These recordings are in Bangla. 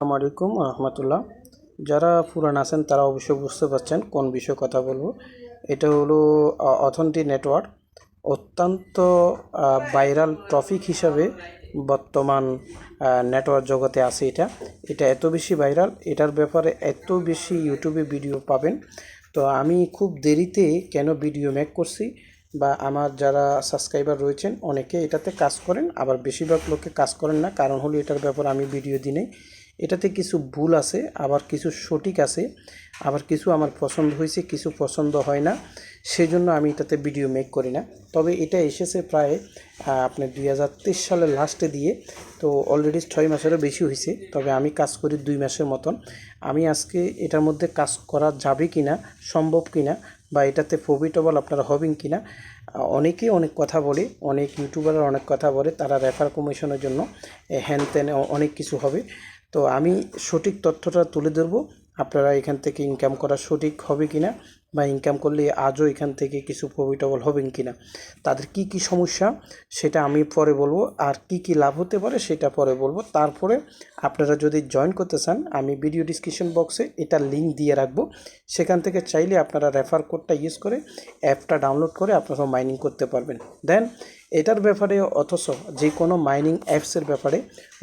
আসসালামু আলাইকুম রহমতুল্লাহ। যারা পুরান আছেন, তারা অবশ্যই বুঝতে পারছেন কোন বিষয়ে কথা বলব। এটা হলো অথেন্টি নেটওয়ার্ক অত্যন্ত ভাইরাল টপিক হিসাবে বর্তমান নেটওয়ার্ক জগতে আছে এটা। এটা এত বেশি ভাইরাল এটার ব্যাপারে এত বেশি ইউটিউবে ভিডিও পাবেন। তো আমি খুব দেরিতে কেন ভিডিও মেক করছি বা আমার যারা সাবস্ক্রাইবার রয়েছেন, অনেকে এটাতে কাজ করেন, আবার বেশিরভাগ লোকে কাজ করেন না। কারণ হলো, এটার ব্যাপারে আমি ভিডিও দিই নাই। এটাতে কিছু ভুল আছে, আবার কিছু সঠিক আছে, আবার কিছু আমার পছন্দ হয়েছে, কিছু পছন্দ হয় না, সেজন্য আমি এটাতে ভিডিও মেক করি না। তবে এটা এসেছে প্রায় আপনার দুই হাজার তেইশ সালের লাস্টে দিয়ে, তো অলরেডি ছয় মাসেরও বেশি হয়েছে, তবে আমি কাজ করি দুই মাসের মতন। আমি আজকে এটার মধ্যে কাজ করা যাবে কি না সম্ভব কি না বা এটাতে প্রফিটেবল আপনারা হবেন কি না অনেকেই অনেক কথা বলে, অনেক ইউটিউবাররা অনেক কথা বলে, তারা রেফার কমিশনের জন্য হ্যান ত্যান অনেক কিছু হবে। তো আমি সঠিক তথ্যটা তুলে ধরবো, আপনারা এখান থেকে ইনকাম করা সঠিক হবে কি না বা ইনকাম করলে আজও এখান থেকে কিছু প্রফিটেবল হবেন কি না তাদের কি কি সমস্যা সেটা আমি পরে বলব, আর কি কি লাভ হতে পারে সেটা পরে বলব। তারপরে আপনারা যদি জয়েন করতে চান, আমি ভিডিও ডিসক্রিপশন বক্সে এটা লিঙ্ক দিয়ে রাখব, সেখান থেকে চাইলে আপনারা রেফার কোডটা ইউজ করে অ্যাপটা ডাউনলোড করে আপনারা মাইনিং করতে পারবেন। দেন এটার ব্যাপারে অথচ যে কোনো মাইনিং অ্যাপসের ব্যাপারে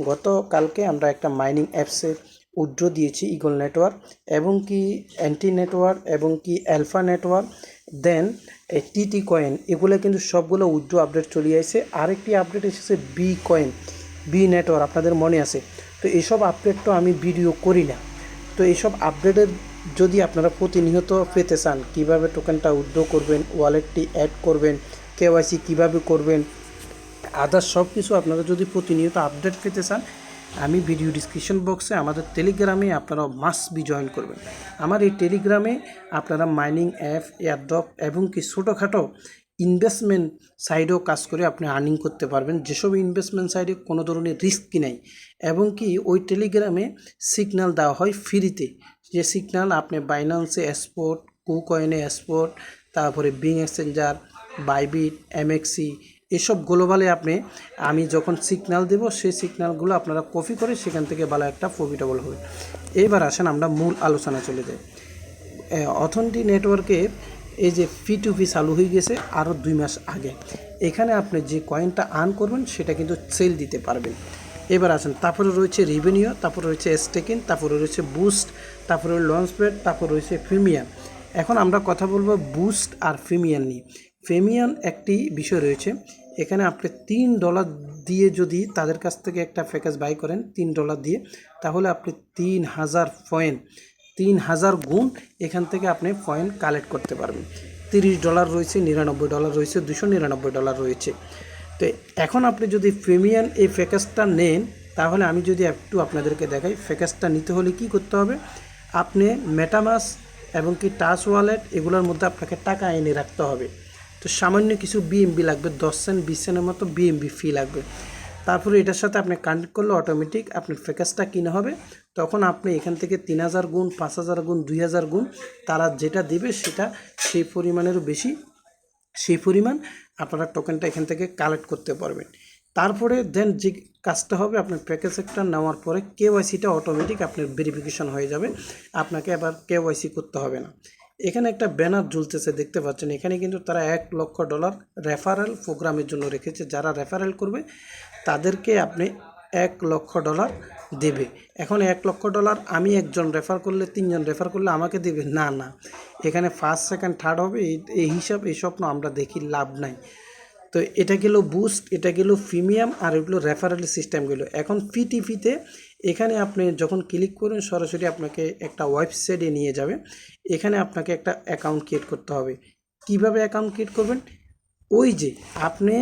গতকালকে আমরা একটা মাইনিং অ্যাপসের উড্রো দিয়েছি ইগল নেটওয়ার্ক এবং কি অ্যান্টি নেটওয়ার্ক এবং কি alpha network then TT coin এগুলো কিন্তু সবগুলো উড্রো আপডেট চলে আসছে। আরেকটি আপডেট এসেছে বি কয়েন বি নেটওয়ার্ক আপনাদের মনে আছে? তো এইসব আপডেট তো আমি ভিডিও করি না। তো এইসব আপডেটের যদি আপনারা প্রতিনিয়ত পেতে চান, কীভাবে টোকেনটা উড্রো করবেন ওয়ালেটটি অ্যাড করবেন কেওয়াইসি কীভাবে করবেন আদার্স সব কিছু আপনারা যদি প্রতিনিয়ত আপডেট পেতে চান, আমি ভিডিও ডিসক্রিপশন বক্সে আমাদের টেলিগ্রামে আপনারা মাস্ট বি জয়েন করবেন। আমার এই টেলিগ্রামে আপনারা মাইনিং অ্যাপ এয়ারড্রপ এবং কি ছোটোখাটো ইনভেস্টমেন্ট সাইডেও কাজ করে আপনি আর্নিং করতে পারবেন। যেসব ইনভেস্টমেন্ট সাইডে কোনো ধরনের রিস্কই নাই এবং কি ওই টেলিগ্রামে সিগন্যাল দেওয়া হয় ফ্রিতে যে সিগন্যাল আপনি বাইন্যান্সে এক্সপোর্ট কুকয়েনে এক্সপোর্ট তারপরে বিং এক্সচেঞ্জার বাইবিট এমএক্সি এসব গ্লোবালে আপনি, আমি যখন সিগনাল দেব, সেই সিগনালগুলো আপনারা কপি করে সেখান থেকে ভালো একটা প্রফিটেবল হবে। এবার আসেন আমরা মূল আলোচনা চলে যাই। অথেন্টি নেটওয়ার্কের এই যে ফি টু ফি চালু হয়ে গেছে আরও দুই মাস আগে। এখানে আপনি যে কয়েনটা আর্ন করবেন, সেটা কিন্তু সেল দিতে পারবেন। এবার আসেন, তারপরে রয়েছে রিভিনিউ তারপরে রয়েছে স্টেকিং তারপরে রয়েছে বুস্ট তারপরে লঞ্চ প্যাড তারপরে রয়েছে প্রিমিয়াম এখন আমরা কথা বলব বুস্ট আর প্রিমিয়াম নিয়ে। প্রিমিয়াম একটি বিষয় রয়েছে। এখানে আপনি তিন ডলার দিয়ে যদি তাদের কাছ থেকে একটা প্যাকেজ বাই করেন, তিন ডলার দিয়ে, তাহলে আপনি তিন হাজার পয়েন্ট, তিন হাজার গুণ এখান থেকে আপনি পয়েন্ট কালেক্ট করতে পারবেন। তিরিশ ডলার রয়েছে, নিরানব্বই ডলার রয়েছে, দুশো নিরানব্বই ডলার রয়েছে। তো এখন আপনি যদি প্রিমিয়াম এই প্যাকেজটা নেন, তাহলে আমি যদি একটু আপনাদেরকে দেখাই প্যাকেজটা নিতে হলে কি করতে হবে? আপনি মেটামাস এবং কি টাচ ওয়ালেট এগুলোর মধ্যে আপনাকে টাকা এনে রাখতে হবে। তো সামান্য কিছু বিএমবি লাগবে, দশ সেন্ট বিশ সেন্টের মতো বিএমবি ফি লাগবে। তারপরে এটার সাথে আপনি কানেক্ট করলে অটোমেটিক আপনার প্যাকেজটা কিনে হবে। তখন আপনি এখান থেকে তিন হাজার গুণ, পাঁচ হাজার গুণ, দুই হাজার গুণ, তারা যেটা দেবে সেটা সেই পরিমাণেরও বেশি, সেই পরিমাণ আপনারা টোকেনটা এখান থেকে কালেক্ট করতে পারবেন। তারপরে দেন যে কাজটা হবে, আপনার প্যাকেজ একটা নেওয়ার পরে কেওয়াইসিটা অটোমেটিক আপনার ভেরিফিকেশন হয়ে যাবে। আপনাকে আবার কেওয়াইসি করতে হবে না। এখানে একটা ব্যানার ঝুলতেছে, দেখতে পাচ্ছেন? এখানে কিন্তু তারা এক লক্ষ ডলার রেফারেল প্রোগ্রামের জন্য রেখেছে। যারা রেফারেল করবে, তাদেরকে আপনি এক লক্ষ ডলার দেবে। এখন এক লক্ষ ডলার আমি একজন রেফার করলে, তিনজন রেফার করলে আমাকে দেবে? না না। এখানে ফার্স্ট সেকেন্ড থার্ড হবে। এই হিসাব, এই স্বপ্ন আমরা দেখি, লাভ নাই। তো এটা গেল বুস্ট এটা গেল প্রিমিয়াম আর এগুলো রেফারেল সিস্টেম গেলো। এখন পিটিপিতে এখানে আপনি যখন ক্লিক করবেন, সরাসরি আপনাকে একটা ওয়েবসাইটে নিয়ে যাবে। এখানে আপনাকে একটা অ্যাকাউন্ট ক্রিয়েট করতে হবে। কীভাবে অ্যাকাউন্ট ক্রিয়েট করবেন? ওই যে আপনি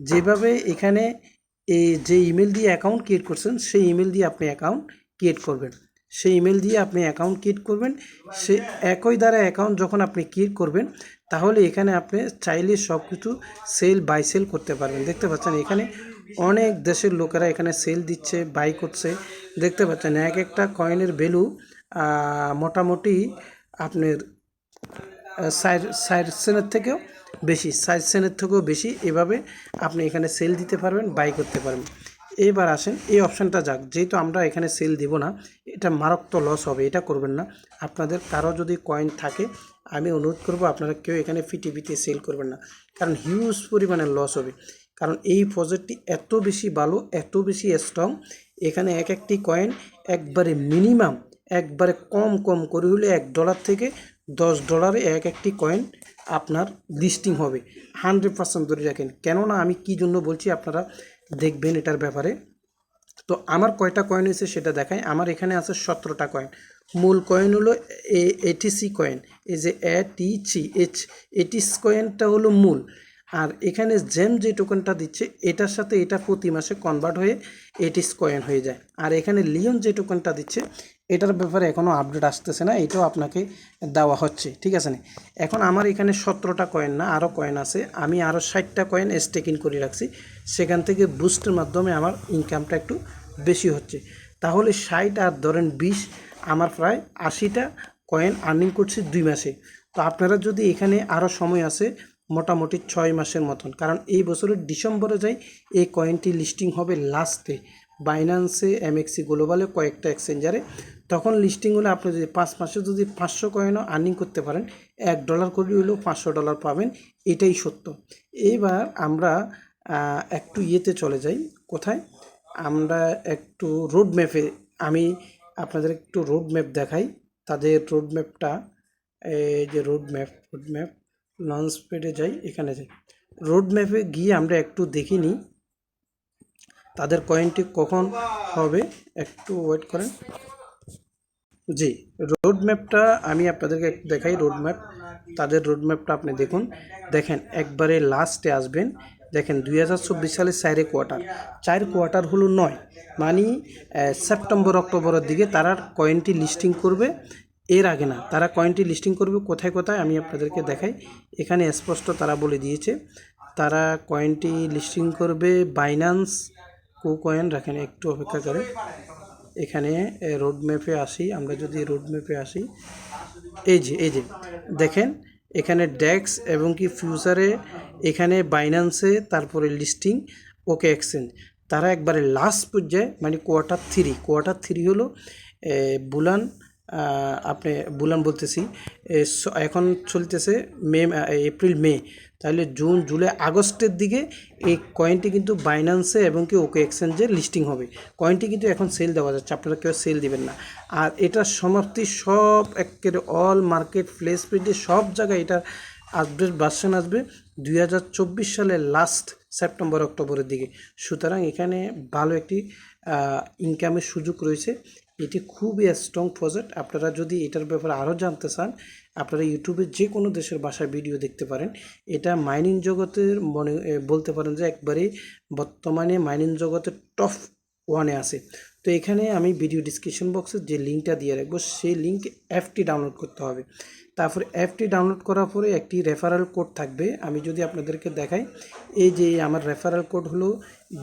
যেভাবে এখানে এই যে ইমেল দিয়ে অ্যাকাউন্ট ক্রিয়েট করছেন, সেই ইমেল দিয়ে আপনি অ্যাকাউন্ট ক্রিয়েট করবেন। সেই ইমেল দিয়ে আপনি অ্যাকাউন্ট ক্রিয়েট করবেন। সে একই দ্বারা অ্যাকাউন্ট যখন আপনি ক্রিয়েট করবেন, তাহলে এখানে আপনি চাইলে সব কিছু সেল বাই সেল করতে পারবেন। দেখতে পাচ্ছেন এখানে অনেক দেশের লোকেরা এখানে সেল দিচ্ছে বাই করছে। দেখতে পাচ্ছেন এক একটা কয়েনের ভ্যালু মোটামুটি আপনার সাইড সেনের থেকেও বেশি সাইড সেনের থেকেও বেশি এভাবে আপনি এখানে সেল দিতে পারবেন বাই করতে পারবেন। এবার আসেন, এই অপশানটা যাক। যেহেতু আমরা এখানে সেল দিব না, এটা মারাত্মক লস হবে, এটা করবেন না। আপনাদের কারও যদি কয়েন থাকে, আমি অনুরোধ করব আপনারা কেউ এখানে ফিটিভিতে সেল করবেন না, কারণ হিউজ পরিমাণে লস হবে। কারণ এই প্রজেক্টটি এত বেশি ভালো, এত বেশি স্ট্রং এখানে এক একটি কয়েন একবারে মিনিমাম একবারে কম কম করে হলে এক ডলার থেকে দশ ডলারে এক একটি কয়েন আপনার লিস্টিং হবে। হান্ড্রেড পার্সেন্ট ধরে রাখেন। কেননা আমি কী জন্য বলছি আপনারা দেখবেন এটার ব্যাপারে। তো আমার কয়টা কয়েন হয়েছে সেটা দেখায় আমার এখানে আছে সতেরোটা কয়েন মূল কয়েন হলো এ এটিসি কয়েন এই যে এ টি সি এইচ এটিস কয়েনটা হলো মূল। আর এখানে জেম যে টোকেনটা দিচ্ছে, এটার সাথে এটা প্রতি মাসে কনভার্ট হয়ে এটিস কয়েন হয়ে যায়। আর এখানে লিওন যে টোকেনটা দিচ্ছে, এটার ব্যাপারে এখনও আপডেট আসতেছে না, এটাও আপনাকে দেওয়া হচ্ছে, ঠিক আছে না? এখন আমার এখানে সতেরোটা কয়েন না, আরও কয়েন আছে, আমি আরও ষাটটা কয়েন স্টেকিং করে রাখছি, সেখান থেকে বুস্টের মাধ্যমে আমার ইনকামটা একটু বেশি হচ্ছে। তাহলে ষাট আর ধরেন বিশ, আমার প্রায় আশিটা কয়েন আর্নিং করছি দুই মাসে। তো আপনারা যদি এখানে আরও সময় আছে মোটামুটি ছয় মাসের মতন। কারণ এই বছরের ডিসেম্বরে যাই এই কয়েনটি লিস্টিং হবে লাস্টে বাইন্যান্সে এমএক্সি গ্লোবালে কয়েকটা এক্সচেঞ্জারে তখন লিস্টিং হলে আপনি যদি পাঁচ মাসে যদি পাঁচশো কয়েনও আর্নিং করতে পারেন, এক ডলার করে হলেও পাঁচশো ডলার পাবেন, এটাই সত্য। এইবার আমরা একটু ইয়েতে চলে যাই। কোথায়? আমরা একটু রোড ম্যাপে আমি আপনাদের একটু রোড ম্যাপ দেখাই। তাদের রোড ম্যাপটা এই যে road map road map launch পেডে যাই, এখানে যাই। রোড ম্যাপে গিয়ে আমরা একটু দেখি নিই, তাদের কয়েনটি কখন হবে, একটু ওয়েট করেন। জি রোড ম্যাপটা আমি আপনাদেরকে দেখাই রোড ম্যাপ তাদের রোড ম্যাপটা আপনি দেখুন। দেখেন, একবারে লাস্টে আসবেন। দেখেন, দুই হাজার চব্বিশ সালের চারে কোয়ার্টার চার কোয়ার্টার হলো নয়। মানে সেপ্টেম্বর অক্টোবরের দিকে তারা কয়েনটি লিস্টিং করবে। এর আগে না, তারা কয়েনটি লিস্টিং করবে কোথায় কোথায় আমি আপনাদেরকে দেখাই। এখানে স্পষ্ট তারা বলে দিয়েছে, তারা কয়েনটি লিস্টিং করবে বাইন্যান্স কো কয়েন রাখেন একটু অপেক্ষা করে। এখানে রোড ম্যাপে আসি, আমরা যদি রোড ম্যাপে আসি, এই যে এই যে, দেখেন, এখানে ডেক্স এবং কি ফিউচারে এখানে বাইন্যান্সে, তারপরে লিস্টিং, ওকে, এক্সচেঞ্জ। তারা একবারে লাস্ট পর্যায়ে মানে কোয়ার্টার থ্রি কোয়ার্টার থ্রি হলো বুলান আপনি বুলান বলতেছি এখন চলতেছে মে এপ্রিল, মে। তাহলে জুন, জুলাই, আগস্টের দিকে এই কয়েনটি কিন্তু বাইন্যান্সে এবং কি ওকে এক্সচেঞ্জে লিস্টিং হবে। কয়েনটি কিন্তু এখন সেল দেওয়া যাচ্ছে, আপনারা কেউ সেল দিবেন না। আর এটার সমাপ্তি, সব একেবারে অল মার্কেট প্লেস পেজে সব জায়গায় এটা আপডেট ভার্সন আসবে দুই হাজার চব্বিশ সালের লাস্ট সেপ্টেম্বর অক্টোবরের দিকে। সুতরাং এখানে ভালো একটি ইনকামের সুযোগ রয়েছে। এটি খুবই স্ট্রং প্রজেক্ট আপনারা যদি এটার ব্যাপারে আরও জানতে চান, আপনারা ইউটিউবে যে কোনো দেশের ভাষায় ভিডিও দেখতে পারেন। এটা মাইনিং জগতের মনে বলতে পারেন যে একবারে বর্তমানে মাইনিং জগতের টফ ওয়ানে আছে। তো এখানে আমি ভিডিও ডিসক্রিপশন বক্সে যে লিঙ্কটা দিয়ে রাখব, সেই লিঙ্ক অ্যাপটি ডাউনলোড করতে হবে। তারপরে অ্যাপটি ডাউনলোড করার পরে একটি রেফারেল কোড থাকবে। আমি যদি আপনাদেরকে দেখাই, এই যে আমার রেফারেল কোড হলো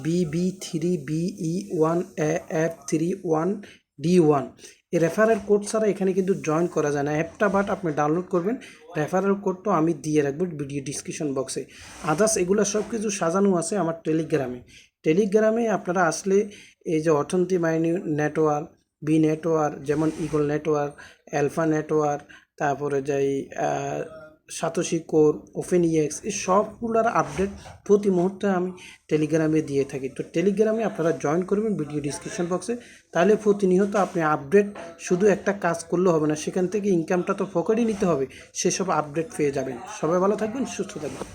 B B three B E one F three one D one এই রেফারেল কোড ছাড়া এখানে কিন্তু জয়েন করা যায় না। অ্যাপটা বাট আপনি ডাউনলোড করবেন। রেফারেল কোডটা আমি দিয়ে রাখব ভিডিও ডিসক্রিপশন বক্সে আদার্স এগুলো সব কিছু সাজানো আছে আমার টেলিগ্রামে টেলিগ্রামে আপনারা আসলে এই যে অর্থনীতি মাইনি নেটওয়ার্ক বি নেটওয়ার্ক, যেমন ইগল নেটওয়ার্ক অ্যালফা নেটওয়ার্ক, তারপরে যাই সাতোশি কোর ওপেন ইএক্স এই সবগুলোর আপডেট প্রতি মুহূর্তে আমি টেলিগ্রামে দিয়ে থাকি। তো টেলিগ্রামে আপনারা জয়েন করবেন ভিডিও ডিসক্রিপশন বক্সে তাহলে প্রতিনিয়ত আপনি আপডেট শুধু একটা কাজ করলে হবে না, সেখান থেকে ইনকামটা তো পকেটই নিতে হবে, সেসব আপডেট পেয়ে যাবেন। সবাই ভালো থাকবেন, সুস্থ থাকবেন।